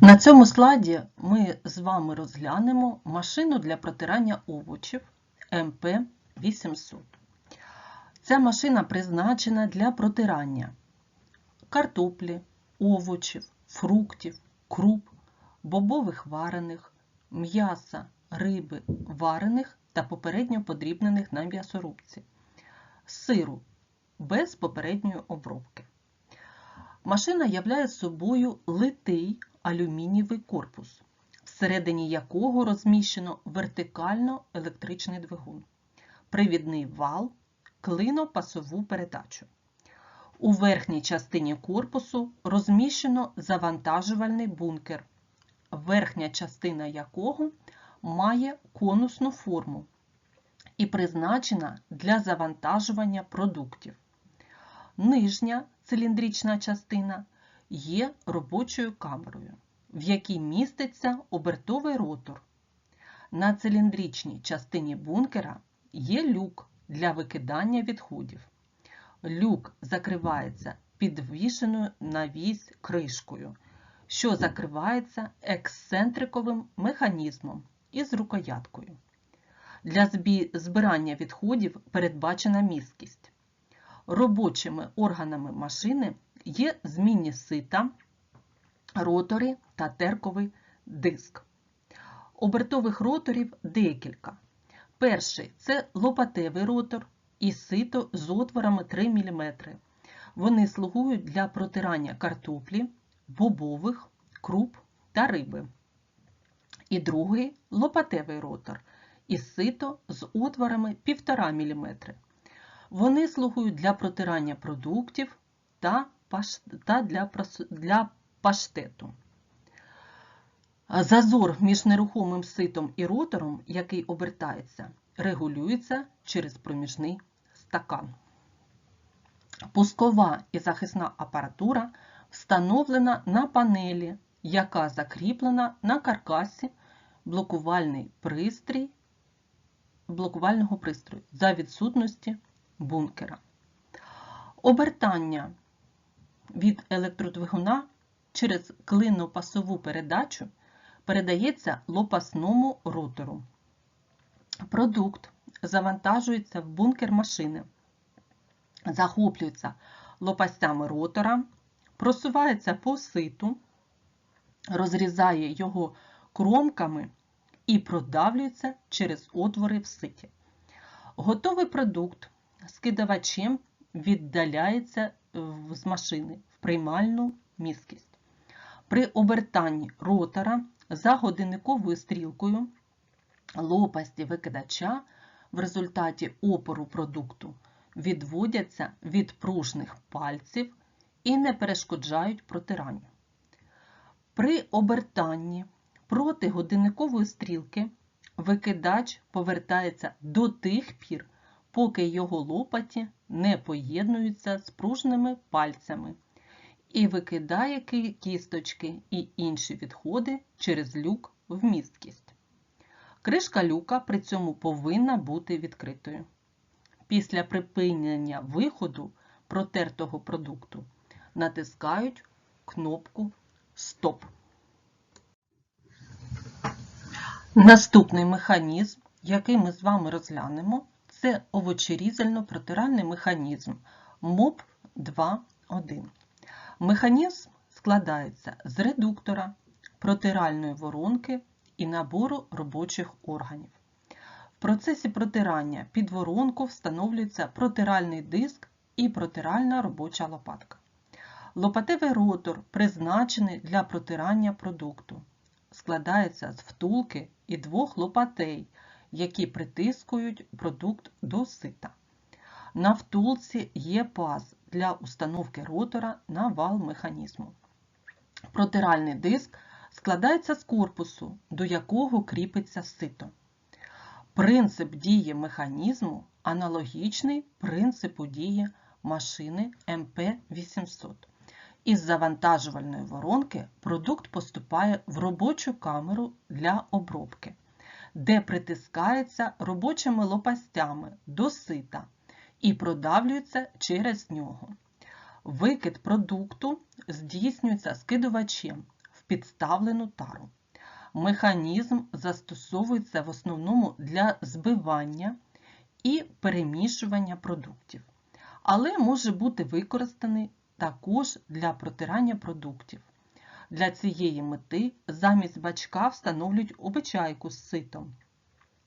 На цьому слайді ми з вами розглянемо машину для протирання овочів МП-800. Ця машина призначена для протирання картоплі, овочів, фруктів, круп, бобових варених, м'яса, риби, варених та попередньо подрібнених на м'ясорубці, сиру без попередньої обробки. Машина являє собою литий алюмінієвий корпус, всередині якого розміщено вертикально електричний двигун, привідний вал, клинопасову передачу. У верхній частині корпусу розміщено завантажувальний бункер, верхня частина якого має конусну форму і призначена для завантажування продуктів. Нижня циліндрична частина є робочою камерою, в якій міститься обертовий ротор. На циліндричній частині бункера є люк для викидання відходів. Люк закривається підвішеною на вісь кришкою, що закривається ексцентриковим механізмом із рукояткою. Для збирання відходів передбачена місткість. Робочими органами машини є змінні сита, ротори та терковий диск. Обертових роторів декілька. Перший це лопатевий ротор і сито з отворами 3 мм. Вони слугують для протирання картоплі, бобових, круп та риби. І другий лопатевий ротор і сито з отворами 1,5 мм. Вони слугують для протирання продуктів та для паштету. Зазор між нерухомим ситом і ротором, який обертається, регулюється через проміжний стакан. Пускова і захисна апаратура встановлена на панелі, яка закріплена на каркасі блокувальний пристрій, блокувального пристрою за відсутності бункера. Обертання від електродвигуна через клинопасову передачу передається лопасному ротору. Продукт завантажується в бункер машини, захоплюється лопастями ротора, просувається по ситу, розрізає його кромками і продавлюється через отвори в ситі. Готовий продукт скидавачем віддаляється з машини в приймальну місткість. При обертанні ротора за годинниковою стрілкою лопасті викидача в результаті опору продукту відводяться від пружних пальців і не перешкоджають протиранню. При обертанні проти годинникової стрілки викидач повертається до тих пір, поки його лопаті не поєднуються з пружними пальцями і викидає кісточки і інші відходи через люк в місткість. Кришка люка при цьому повинна бути відкритою. Після припинення виходу протертого продукту натискають кнопку Стоп. Наступний механізм, який ми з вами розглянемо, це овочерізально-протиральний механізм МОП 2.1. Механізм складається з редуктора, протиральної воронки і набору робочих органів. В процесі протирання під воронку встановлюється протиральний диск і протиральна робоча лопатка. Лопатевий ротор призначений для протирання продукту. Складається з втулки і двох лопатей, які притискують продукт до сита. На втулці є паз для установки ротора на вал механізму. Протиральний диск складається з корпусу, до якого кріпиться сито. Принцип дії механізму аналогічний принципу дії машини МП-800. Із завантажувальної воронки продукт поступає в робочу камеру для обробки де притискається робочими лопастями до сита і продавлюється через нього. Викид продукту здійснюється скидувачем в підставлену тару. Механізм застосовується в основному для збивання і перемішування продуктів, але може бути використаний також для протирання продуктів. Для цієї мети замість бачка встановлюють обичайку з ситом,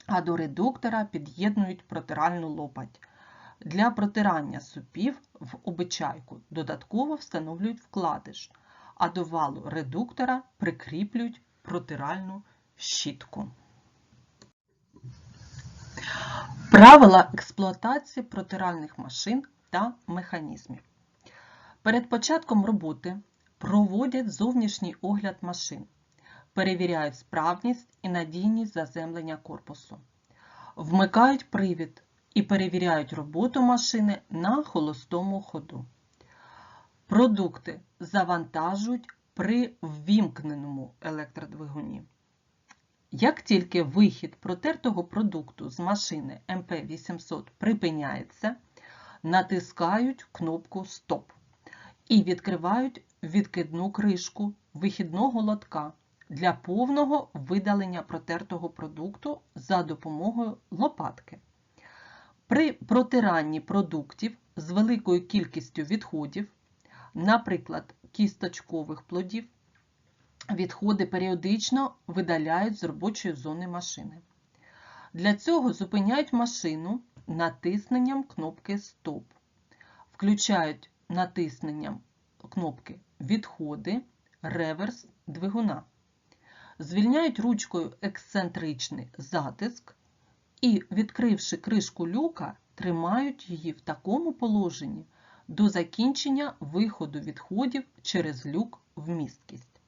а до редуктора під'єднують протиральну лопать. Для протирання супів в обичайку додатково встановлюють вкладиш, а до валу редуктора прикріплюють протиральну щітку. Правила експлуатації протиральних машин та механізмів. Перед початком роботи проводять зовнішній огляд машин, перевіряють справність і надійність заземлення корпусу, вмикають привід і перевіряють роботу машини на холостому ходу. Продукти завантажують при ввімкненому електродвигуні. Як тільки вихід протертого продукту з машини МП800 припиняється, натискають кнопку Стоп і відкривають відкидну кришку вихідного лотка для повного видалення протертого продукту за допомогою лопатки. При протиранні продуктів з великою кількістю відходів, наприклад, кісточкових плодів, відходи періодично видаляють з робочої зони машини. Для цього зупиняють машину натисненням кнопки Стоп, включають натисненням кнопки Відходи, реверс двигуна. Звільняють ручкою ексцентричний затиск і, відкривши кришку люка, тримають її в такому положенні до закінчення виходу відходів через люк в місткість.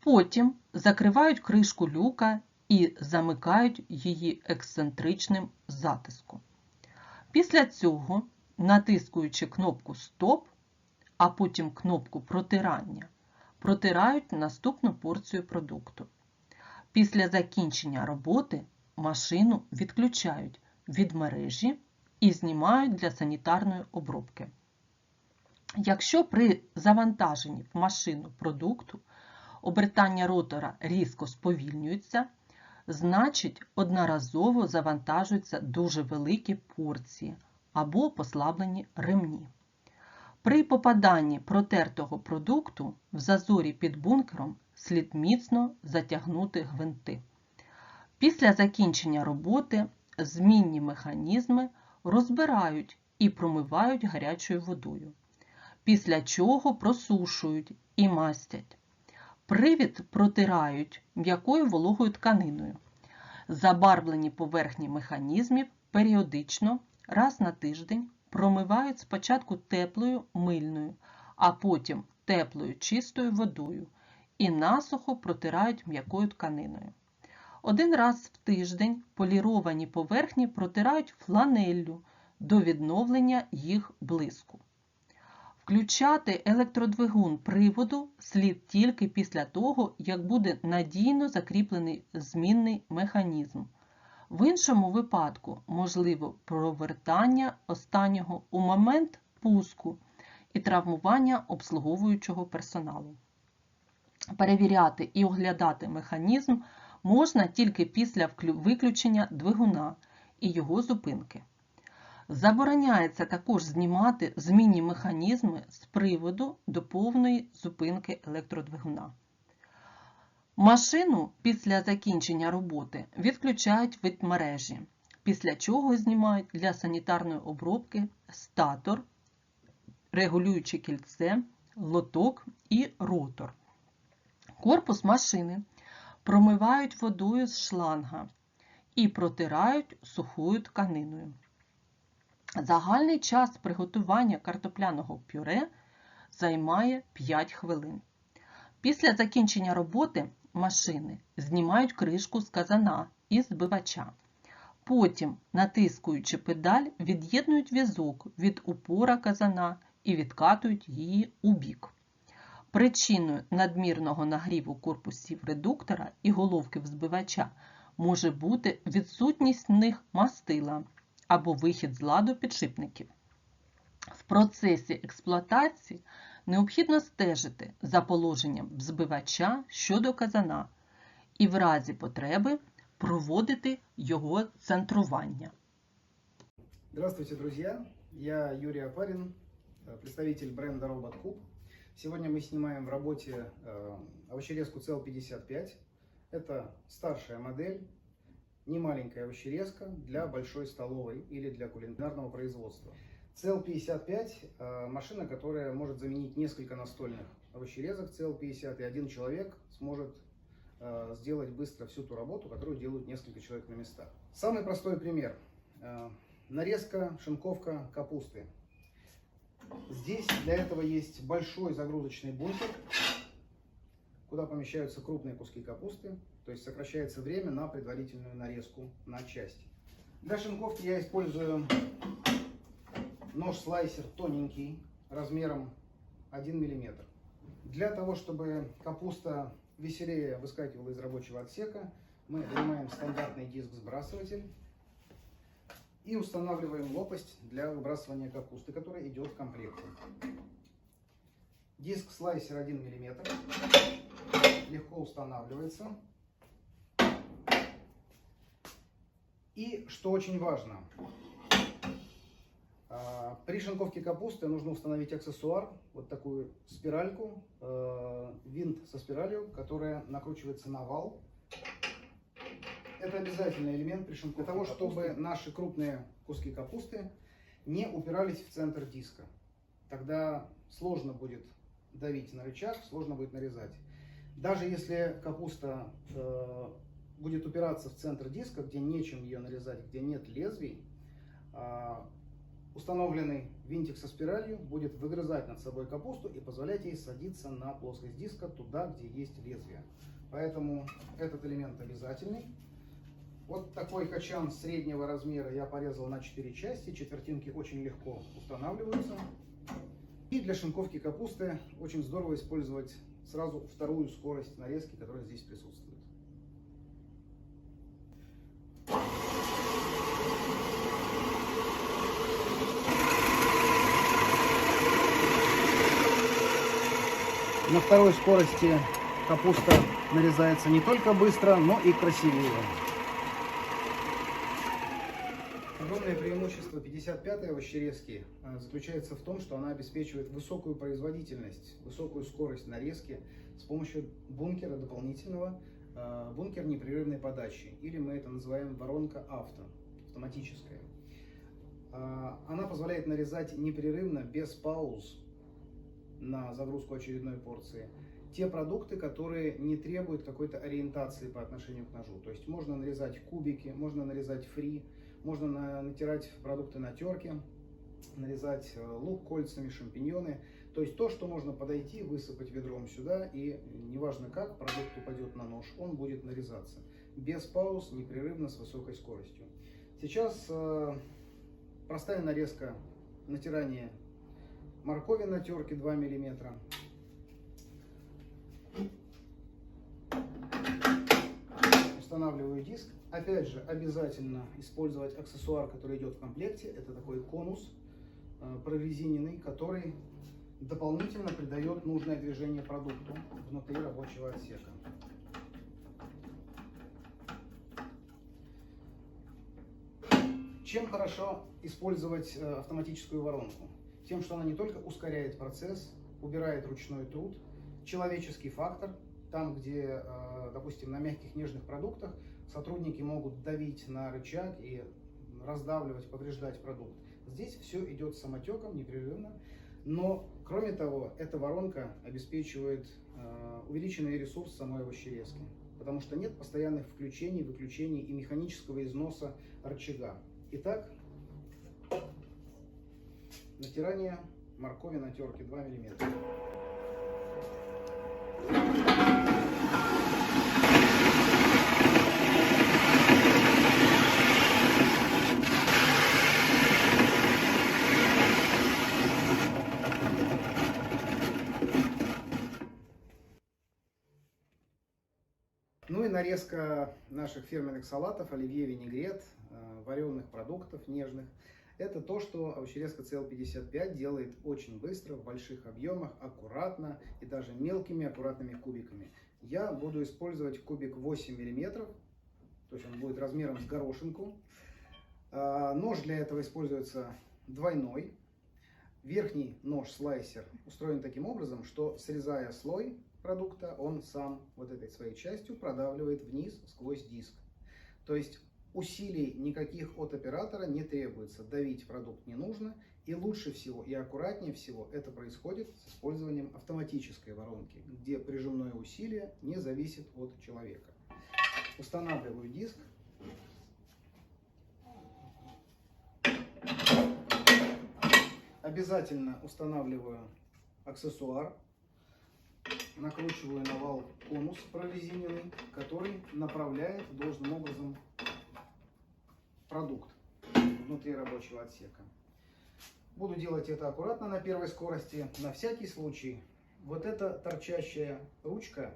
Потім закривають кришку люка і замикають її ексцентричним затиском. Після цього, натискуючи кнопку Стоп, а потім кнопку протирання, протирають наступну порцію продукту. Після закінчення роботи машину відключають від мережі і знімають для санітарної обробки. Якщо при завантаженні в машину продукту обертання ротора різко сповільнюється, значить одноразово завантажуються дуже великі порції або послаблені ремні. При попаданні протертого продукту в зазорі під бункером слід міцно затягнути гвинти. Після закінчення роботи змінні механізми розбирають і промивають гарячою водою, після чого просушують і мастять. Привід протирають м'якою вологою тканиною. Забарвлені поверхні механізмів періодично раз на тиждень промивають спочатку теплою мильною, а потім теплою чистою водою і насухо протирають м'якою тканиною. Один раз в тиждень поліровані поверхні протирають фланеллю до відновлення їх блиску. Включати електродвигун приводу слід тільки після того, як буде надійно закріплений змінний механізм. В іншому випадку можливо провертання останнього у момент пуску і травмування обслуговуючого персоналу. Перевіряти і оглядати механізм можна тільки після виключення двигуна і його зупинки. Забороняється також знімати змінні механізми з приводу до повної зупинки електродвигуна. Машину після закінчення роботи відключають від мережі, після чого знімають для санітарної обробки статор, регулююче кільце, лоток і ротор. Корпус машини промивають водою з шланга і протирають сухою тканиною. Загальний час приготування картопляного пюре займає 5 хвилин. Після закінчення роботи машини знімають кришку з казана і збивача. Потім, натискуючи педаль, від'єднують візок від упора казана і відкатують її у бік. Причиною надмірного нагріву корпусів редуктора і головки взбивача може бути відсутність в них мастила або вихід з ладу підшипників. В процесі експлуатації необхідно стежити за положенням взбивача щодо казана і в разі потреби проводити його центрування. Здравствуйте, друзья! Я Юрий Апарин, э, представитель бренда Robot Cube. Сегодня мы снимаем в работе э, овощерезку CL55. Это старшая модель, не маленькая овощерезка для большой столовой или для кулинарного производства. CL55 э, машина, которая может заменить несколько настольных овощерезок CL50, и один человек сможет э, сделать быстро всю ту работу, которую делают несколько человек на местах. Самый простой пример. Э, Нарезка, шинковка капусты. Здесь для этого есть большой загрузочный бункер, куда помещаются крупные куски капусты, то есть сокращается время на предварительную нарезку на части. Для шинковки я использую нож-слайсер тоненький, размером 1 мм. Для того, чтобы капуста веселее выскакивала из рабочего отсека, мы вынимаем стандартный диск-сбрасыватель и устанавливаем лопасть для выбрасывания капусты, которая идет в комплекте. Диск слайсер 1 мм легко устанавливается. И что очень важно, при шинковке капусты нужно установить аксессуар, вот такую спиральку, э, винт со спиралью, которая накручивается на вал это обязательный элемент при шинковке. Для того, чтобы наши крупные куски капусты не упирались в центр диска. Тогда сложно будет давить на рычаг, сложно будет нарезать. Даже если капуста э, будет упираться в центр диска, где нечем ее нарезать, где нет лезвий, э, установленный винтик со спиралью будет выгрызать над собой капусту и позволять ей садиться на плоскость диска туда, где есть лезвие. Поэтому этот элемент обязательный. Вот такой качан среднего размера я порезал на 4 части. Четвертинки очень легко устанавливаются. И для шинковки капусты очень здорово использовать сразу вторую скорость нарезки, которая здесь присутствует. На второй скорости капуста нарезается не только быстро, но и красивее. Огромное преимущество 55-й овощерезки э, заключается в том, что она обеспечивает высокую производительность, высокую скорость нарезки с помощью бункера дополнительного, э, бункер непрерывной подачи, или мы это называем воронка авто, автоматическая. Э, Она позволяет нарезать непрерывно, без пауз, на загрузку очередной порции те продукты, которые не требуют какой-то ориентации по отношению к ножу. То есть можно нарезать кубики, можно нарезать фри, можно на- натирать продукты на терке, нарезать э, лук кольцами, шампиньоны. То есть то, что можно подойти, высыпать ведром сюда, и неважно как продукт упадет на нож, он будет нарезаться. Без пауз, непрерывно, с высокой скоростью. Сейчас э, простая нарезка, натирание моркови на терке 2 миллиметра. Устанавливаю диск. Опять же, обязательно использовать аксессуар, который идет в комплекте. Это такой конус э, прорезиненный, который дополнительно придает нужное движение продукту внутри рабочего отсека. Чем хорошо использовать э, автоматическую воронку? Тем, что она не только ускоряет процесс, убирает ручной труд, человеческий фактор, там, где, э, допустим, на мягких нежных продуктах сотрудники могут давить на рычаг и раздавливать, повреждать продукт. Здесь все идет самотеком, непрерывно. Но, кроме того, эта воронка обеспечивает э, увеличенный ресурс самой овощерезки, потому что нет постоянных включений, выключений и механического износа рычага. Итак, натирание моркови на терке 2 миллиметра. Ну и нарезка наших фирменных салатов, оливье, винегрет, э, вареных продуктов нежных. Это то, что овощерезка CL55 делает очень быстро, в больших объемах, аккуратно и даже мелкими аккуратными кубиками. Я буду использовать кубик 8 мм, то есть он будет размером с горошинку. А, Нож для этого используется двойной. Верхний нож-слайсер устроен таким образом, что срезая слой продукта, он сам вот этой своей частью продавливает вниз сквозь диск. То есть усилий никаких от оператора не требуется, давить продукт не нужно. И лучше всего и аккуратнее всего это происходит с использованием автоматической воронки, где прижимное усилие не зависит от человека. Устанавливаю диск. Обязательно устанавливаю аксессуар. Накручиваю на вал конус прорезиненный, который направляет должным образом продукт внутри рабочего отсека. Буду делать это аккуратно на первой скорости. На всякий случай, вот эта торчащая ручка,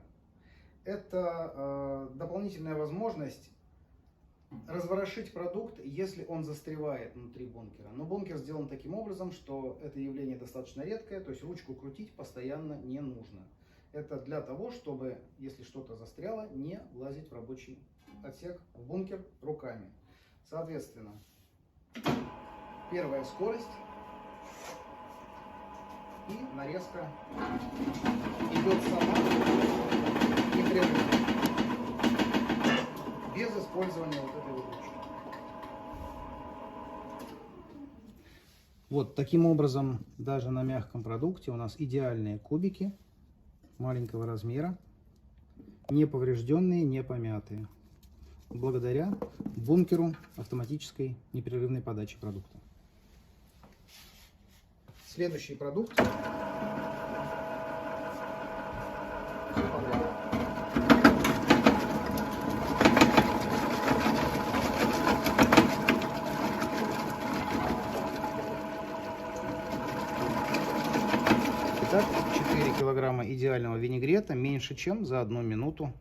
это э, дополнительная возможность разворошить продукт, если он застревает внутри бункера. Но бункер сделан таким образом, что это явление достаточно редкое, то есть ручку крутить постоянно не нужно. Это для того, чтобы, если что-то застряло, не лазить в рабочий отсек, в бункер руками. Соответственно, первая скорость и нарезка. Идет сама непрерывно, без использования вот этой вот ручки. Вот таким образом, даже на мягком продукте у нас идеальные кубики маленького размера, не поврежденные, не помятые, благодаря бункеру автоматической непрерывной подачи продукта. Следующий продукт. Итак, 4 килограмма идеального винегрета меньше, чем за одну минуту.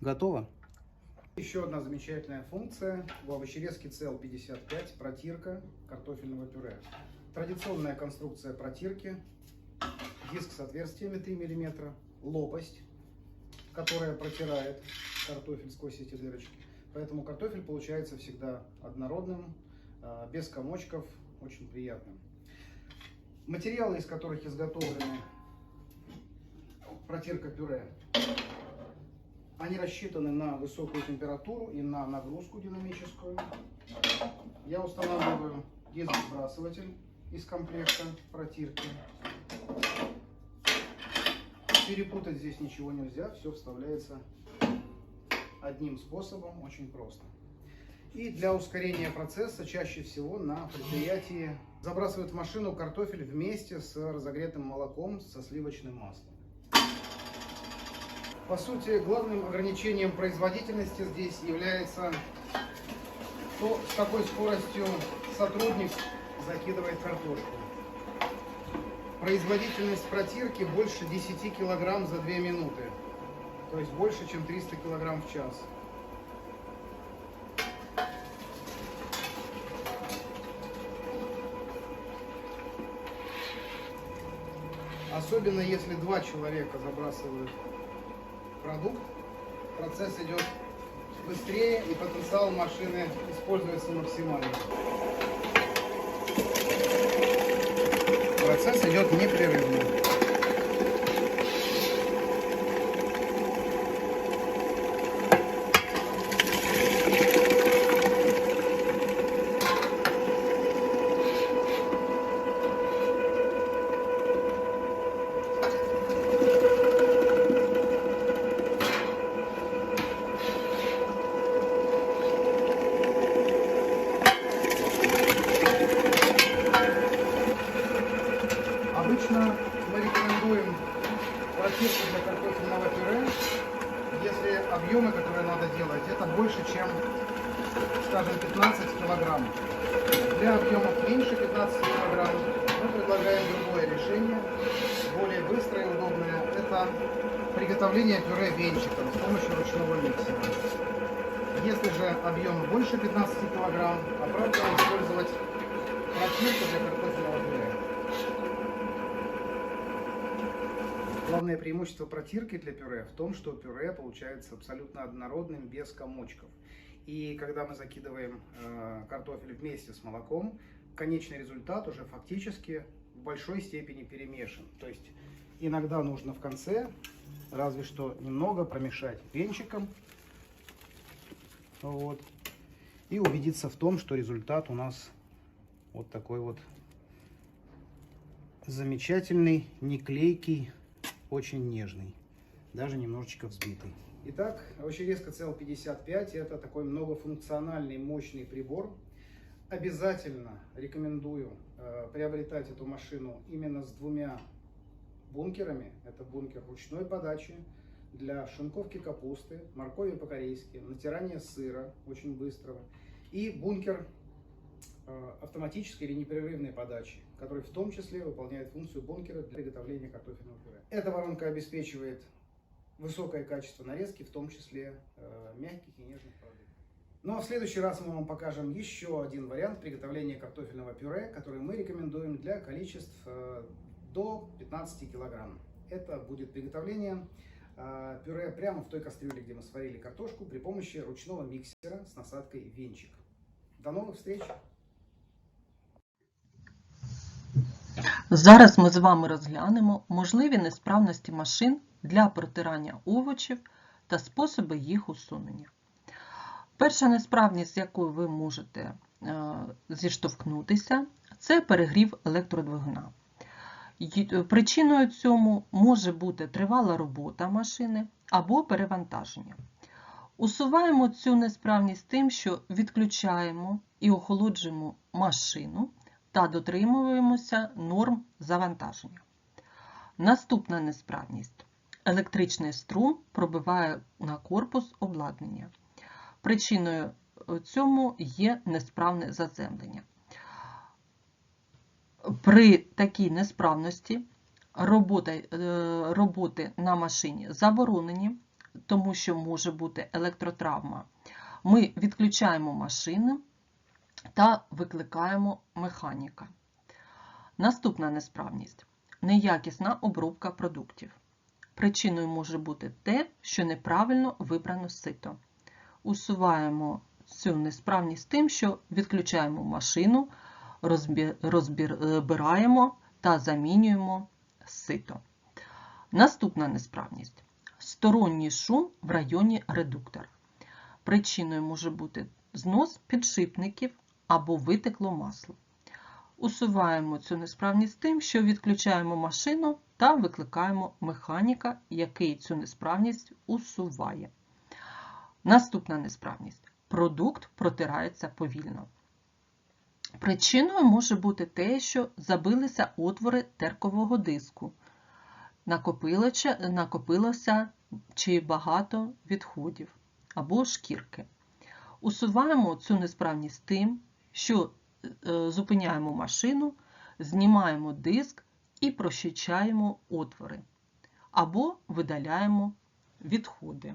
Готово. Еще одна замечательная функция в овощерезке CL55 протирка картофельного пюре. Традиционная конструкция протирки, диск с отверстиями 3 мм, лопасть, которая протирает картофель сквозь эти дырочки. Поэтому картофель получается всегда однородным, а, без комочков, очень приятным. Материалы, из которых изготовлены протирка пюре, они рассчитаны на высокую температуру и на нагрузку динамическую. Я устанавливаю диск-сбрасыватель из комплекта протирки. Перепутать здесь ничего нельзя, все вставляется одним способом, очень просто. И для ускорения процесса чаще всего на предприятии забрасывают в машину картофель вместе с разогретым молоком со сливочным маслом. По сути, главным ограничением производительности здесь является то, с какой скоростью сотрудник закидывает картошку. Производительность протирки больше 10 килограмм за 2 минуты. То есть больше, чем 300 килограмм в час. Особенно если два человека забрасывают продукт, процесс идет быстрее и потенциал машины используется максимально. Процесс идет непрерывно. Обычно мы рекомендуем протирку для картофельного пюре, если объемы, которые надо делать, это больше, чем, скажем, 15 килограмм. Для объемов меньше 15 килограмм мы предлагаем другое решение, более быстрое и удобное. Это приготовление пюре венчиком с помощью ручного миксера. Объемы больше 15 килограмм, оправдано использовать Протирка для картофельного пюре. Главное преимущество протирки для пюре в том, что пюре получается абсолютно однородным, без комочков. И когда мы закидываем э, картофель вместе с молоком, конечный результат уже фактически в большой степени перемешан. То есть иногда нужно в конце разве что немного промешать венчиком. Вот. И убедиться в том, что результат у нас вот такой вот замечательный, не клейкий, очень нежный, даже немножечко взбитый. Итак, овощерезка CL55 это такой многофункциональный мощный прибор. Обязательно рекомендую э, приобретать эту машину именно с двумя бункерами. Это бункер ручной подачи для шинковки капусты, моркови по-корейски, натирания сыра очень быстрого. И бункер э, автоматической или непрерывной подачи, который в том числе выполняет функцию бункера для приготовления картофельного пюре. Эта воронка обеспечивает высокое качество нарезки, в том числе э, мягких и нежных продуктов. Ну а в следующий раз мы вам покажем еще один вариант приготовления картофельного пюре, который мы рекомендуем для количеств э, до 15 килограмм. Это будет приготовление пюре прямо в той кастрюле, где мы сварили картошку при помощи ручного миксера с насадкой венчик. До новых встреч! Зараз ми з вами розглянемо можливі несправності машин для протирання овочів та способи їх усунення. Перша несправність, з якою ви можете е, зіштовхнутися, це перегрів електродвигуна. Й- Причиною цьому може бути тривала робота машини або перевантаження. Усуваємо цю несправність тим, що відключаємо і охолоджуємо машину та дотримуємося норм завантаження. Наступна несправність. Електричний струм пробиває на корпус обладнання. Причиною е, цьому є несправне заземлення. При такій несправності робота, е, роботи на машині заборонені, тому що може бути електротравма. Ми відключаємо машину та викликаємо механіка. Наступна несправність неякісна обробка продуктів. Причиною може бути те, що неправильно вибрано сито. Усуваємо цю несправність тим, що відключаємо машину, розбираємо та замінюємо сито. Наступна несправність сторонній шум в районі редуктора. Причиною може бути знос підшипників або витекло масло. Усуваємо цю несправність тим, що відключаємо машину та викликаємо механіка, який цю несправність усуває. Наступна несправність. Продукт протирається повільно. Причиною може бути те, що забилися отвори теркового диску, накопилося, чи багато відходів або шкірки. Усуваємо цю несправність тим, що е, зупиняємо машину, знімаємо диск і прощичаємо отвори, або видаляємо відходи.